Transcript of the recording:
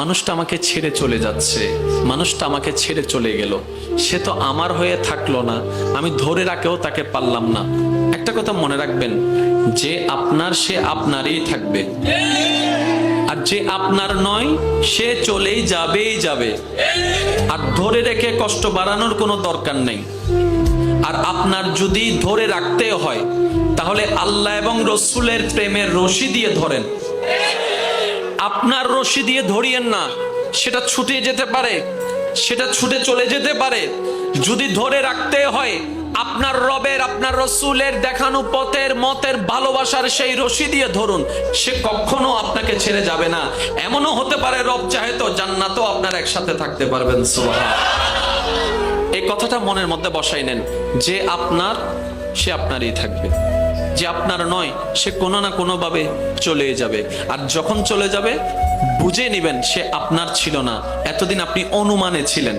মানুষটা আমাকে ছেড়ে চলে যাচ্ছে, মানুষটা আমাকে ছেড়ে চলে গেল। সে তো আমার হয়ে থাকল না, আমি ধরে রাখেও তাকে পারলাম না। একটা কথা মনে রাখবেন, যে আপনার সে আপনারই থাকবে। আর যে আপনার নয়, সে চলেই যাবেই যাবে। আর ধরে রেখে কষ্ট বাড়ানোর কোনো দরকার নেই। আর আপনার যদি ধরে রাখতে হয়, তাহলে আল্লাহ এবং রসুলের প্রেমের রশি দিয়ে ধরেন। আপনার রশি দিয়ে ধরিয়েন না। সেটা ছুটে যেতে পারে, সেটা ছুটে চলে যেতে পারে। যদি ধরে রাখতে হয়, আপনার রবের, আপনার রসুলের দেখানো পথের, মতের, ভালোবাসার সেই রশি দিয়ে ধরুন, সে কখনো আপনাকে ছেড়ে যাবে না। এমনও হতে পারে রব চাহে তো জান্নাতও আপনার একসাথে থাকতে পারবেন সুবহান এই কথাটা মনের মধ্যে বসাই নেন, যে আপনার সে আপনারই থাকবে। যে আপনার নয়, সে কোনো না কোনোভাবে চলে যাবে। আর যখন চলে যাবে, বুঝে নেবেন সে আপনার ছিল না। এতদিন আপনি অনুমানে ছিলেন।